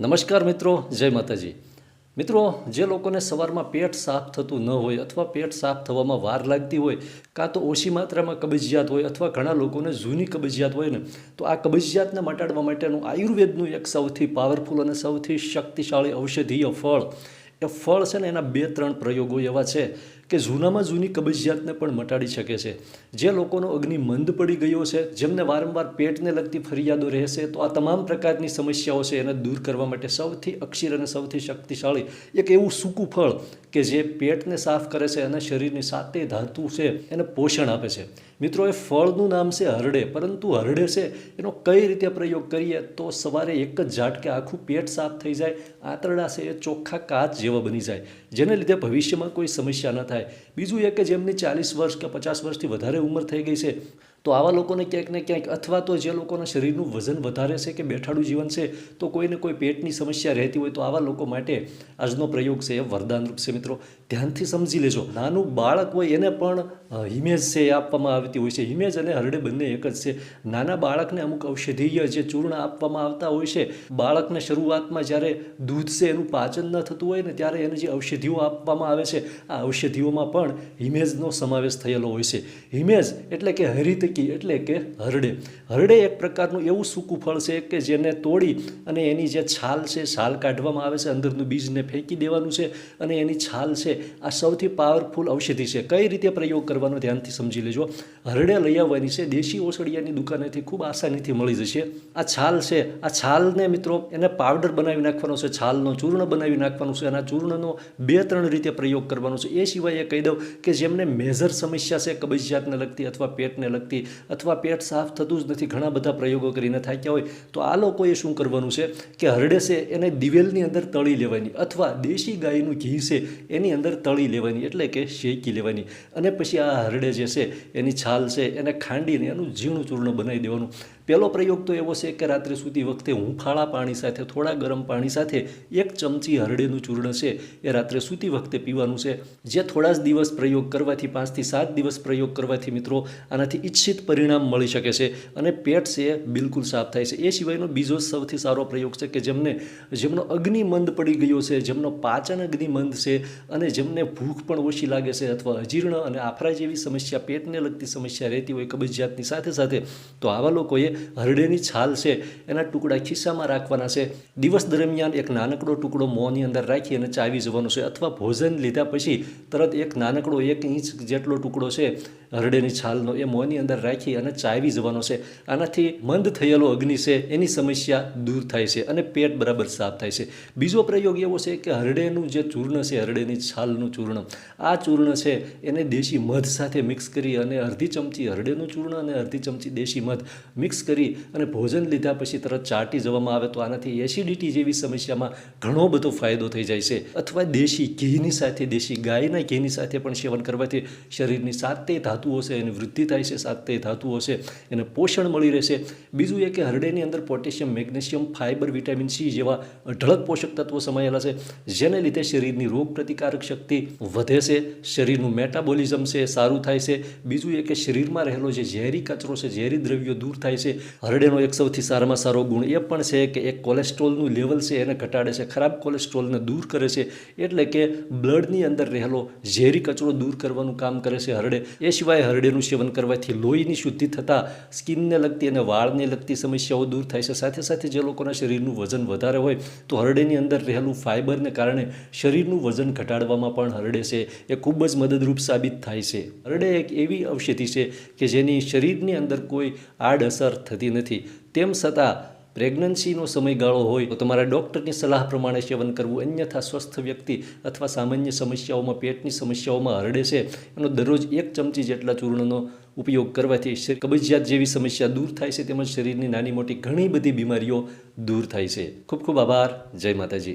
નમસ્કાર મિત્રો, જય માતાજી. મિત્રો, જે લોકોને સવારમાં પેટ સાફ થતું ન હોય અથવા પેટ સાફ થવામાં વાર લાગતી હોય, કાં તો ઓછી માત્રામાં કબજિયાત હોય અથવા ઘણા લોકોને જૂની કબજિયાત હોય ને, તો આ કબજિયાતને મટાડવા માટેનું આયુર્વેદનું એક સૌથી પાવરફુલ અને સૌથી શક્તિશાળી ઔષધીય ફળ. એ ફળ છે ને એના બે ત્રણ પ્રયોગો એવા છે. કે જૂનામાં જૂની કબજિયાતને પણ મટાડી શકે છે. જે લોકોનો અગ્નિ મંદ પડી ગયો છે, જેમને વારંવાર પેટને લગતી ફરિયાદો રહેશે, તો આ તમામ પ્રકારની સમસ્યાઓ છે એને દૂર કરવા માટે સૌથી અક્ષીર અને સૌથી શક્તિશાળી એક એવું સૂકું ફળ કે જે પેટને સાફ કરે છે અને શરીરની સાતે ધાતુ છે એને પોષણ આપે છે. મિત્રો, એ ફળનું નામ છે હરડે, પરંતુ હરડે છે એનો કઈ રીતે પ્રયોગ કરીએ? તો સવારે એક જ ઝાટકે આખું પેટ સાફ થઈ જાય, આંતરડા છે એ ચોખ્ખા કાચ જેવા બની જાય. જેને લીધે ભવિષ્યમાં કોઈ સમસ્યા ન થાય. બીજું એ કે જેમની ચાલીસ વર્ષ કે પચાસ વર્ષથી વધારે ઉંમર થઈ ગઈ છે તો આવા લોકોને ક્યાંક ને ક્યાંક અથવા તો જે લોકોના શરીરનું વજન વધારે છે કે બેઠાડું જીવન છે, તો કોઈને કોઈ પેટની સમસ્યા રહેતી હોય તો આવા લોકો માટે આજનો પ્રયોગ છે એ વરદાનરૂપ છે મિત્રો. ધ્યાનથી સમજી લેજો. નાનું બાળક હોય એને પણ હિમેજ છે એ આપવામાં આવતી હોય છે. હિમેજ અને હરડે બંને એક જ છે. નાના બાળકને અમુક ઔષધીય જે ચૂર્ણ આપવામાં આવતા હોય છે, બાળકને શરૂઆતમાં જ્યારે દૂધ છે એનું પાચન ન થતું હોય ને ત્યારે એને જે ઔષધિઓ આપવામાં આવે છે, આ ઔષધિઓમાં પણ હિમેજનો સમાવેશ થયેલો હોય છે. હિમેજ એટલે કે હરિતકી એટલે કે હરડે. હરડે એક પ્રકારનું એવું સૂકું ફળ છે કે જેને તોડી અને એની જે છાલ છે, છાલ કાઢવામાં આવે છે, અંદરનું બીજને ફેંકી દેવાનું છે અને એની છાલ છે, આ સૌથી પાવરફુલ ઔષધિ છે. કઈ રીતે પ્રયોગ કરવાનો ધ્યાનથી સમજી લેજો. હરડે લઈ આવવાની છે, દેશી ઓસડિયાની દુકાનેથી ખૂબ આસાનીથી મળી જશે. આ છાલ છે, આ છાલને મિત્રો એને પાવડર બનાવી નાખવાનો છે, છાલનો ચૂર્ણ બનાવી નાખવાનું છે અને આ ચૂર્ણનો બે ત્રણ રીતે પ્રયોગ કરવાનો છે. એ સિવાય એ કહી દઉં કે જેમને મેજર સમસ્યા છે, કબજિયાતને લગતી અથવા પેટને લગતી અથવા પેટ સાફ થતું જ નથી. ઘણા બધા પ્રયોગો કરીને થાક્યા હોય. તો આ લોકોએ શું કરવાનું છે કે હરડે છે એને દિવેલની અંદર તળી લેવાની અથવા દેશી ગાયનું ઘી છે એની અંદર તળી લેવાની, એટલે કે શેકી લેવાની. અને પછી આ હરડે જે છે, એની છાલ છે, એને ખાંડીને એનું ઝીણું ચૂર્ણ બનાવી દેવાનું. પહેલો પ્રયોગ તો એવો છે કે રાત્રે સૂતી વખતે હુંફાળા પાણી સાથે, થોડા ગરમ પાણી સાથે એક ચમચી હરડેનું ચૂર્ણ છે. એ રાત્રે સૂતી વખતે પીવાનું છે. જે થોડા જ દિવસ પ્રયોગ કરવાથી પાંચથી સાત દિવસ પ્રયોગ કરવાથી મિત્રો, આનાથી ઈચ્છિત પરિણામ મળી શકે છે અને પેટ છે બિલકુલ સાફ થાય છે. એ સિવાયનો બીજો સૌથી સારો પ્રયોગ છે કે જેમને, જેમનો અગ્નિ મંદ પડી ગયો છે, જેમનો પાચન અગ્નિ મંદ છે અને જેમને ભૂખ પણ ઓછી લાગે છે અથવા અજીર્ણ અને આફરા જેવી સમસ્યા, પેટને લગતી સમસ્યા રહેતી હોય કબજિયાતની સાથે સાથે, તો આવા લોકોએ હરડેની છાલ છે, એના ટુકડા ખિસ્સામાં રાખવાના છે. દિવસ દરમિયાન એક નાનકડો ટુકડો મોંની અંદર રાખી અને ચાવી જવાનો છે અથવા ભોજન લીધા પછી તરત એક નાનકડો એક ઇંચ જેટલો ટુકડો છે હરડેની છાલનો એ મોંની અંદર રાખી અને ચાવી જવાનો છે. આનાથી મંદ થયેલો અગ્નિ છે, એની સમસ્યા દૂર થાય છે અને પેટ બરાબર સાફ થાય છે. બીજો પ્રયોગ એવો છે કે હરડેનું જે ચૂર્ણ છે, હરડેની છાલનું ચૂર્ણ, આ ચૂર્ણ છે એને દેશી મધ સાથે મિક્સ કરી અને અડધી ચમચી હરડેનું ચૂર્ણ અને અડધી ચમચી દેશી મધ મિક્સ કરી અને ભોજન લીધા પછી તરત ચાટી જવામાં આવે તો આનાથી એસિડિટી જેવી સમસ્યામાં ઘણો બધો ફાયદો થઈ જાય છે. અથવા દેશી ઘીની સાથે, દેશી ગાયના ઘીની સાથે પણ સેવન કરવાથી શરીરની સાતે ધાતુઓ છે, એની વૃદ્ધિ થાય છે, સાતે ધાતુઓ છે, એને પોષણ મળી રહેશે. બીજું એ કે હરડેની અંદર potassium, magnesium, fibre, vitamin C જેવા અઢળક પોષક તત્વો સમાયેલા છે, જેને લીધે શરીરની રોગ પ્રતિકારક શક્તિ વધે છે, શરીરનું મેટાબોલિઝમ છે, સારું થાય છે. બીજું એ કે શરીરમાં રહેલો જે ઝેરી કચરો છે, ઝેરી દ્રવ્યો દૂર થાય છે હરડેનો એક સૌથી સારામાં સારો ગુણ એ પણ છે કે એક કોલેસ્ટ્રોલનું લેવલ છે એને ઘટાડે છે, ખરાબ કોલેસ્ટ્રોલને દૂર કરે છે, એટલે કે બ્લડની અંદર રહેલો ઝેરી કચરો દૂર કરવાનું કામ કરે છે હરડે. એ સિવાય હરડેનું સેવન કરવાથી લોહીની શુદ્ધિ થતાં, સ્કિનને લગતી અને વાળને લગતી સમસ્યાઓ દૂર થાય છે. સાથે સાથે જે લોકોના શરીરનું વજન વધારે હોય, તો હરડેની અંદર રહેલું ફાઇબરને કારણે શરીરનું વજન ઘટાડવામાં પણ હરડે છે. એ ખૂબ જ મદદરૂપ સાબિત થાય છે. હરડે એક એવી ઔષધિ છે કે જેની શરીરની અંદર કોઈ આડઅસર થતી નથી. તેમ છતાં, પ્રેગ્નન્સીનો સમયગાળો હોય તો તમારા ડૉક્ટરની સલાહ પ્રમાણે સેવન કરવું અન્યથા સ્વસ્થ વ્યક્તિ અથવા સામાન્ય સમસ્યાઓમાં, પેટની સમસ્યાઓમાં હરડે છે. એનો દરરોજ એક ચમચી જેટલા ચૂર્ણનો ઉપયોગ કરવાથી કબજિયાત જેવી સમસ્યા દૂર થાય છે, તેમજ શરીરની નાની મોટી ઘણી બધી બીમારીઓ દૂર થાય છે. ખૂબ ખૂબ આભાર. જય માતાજી.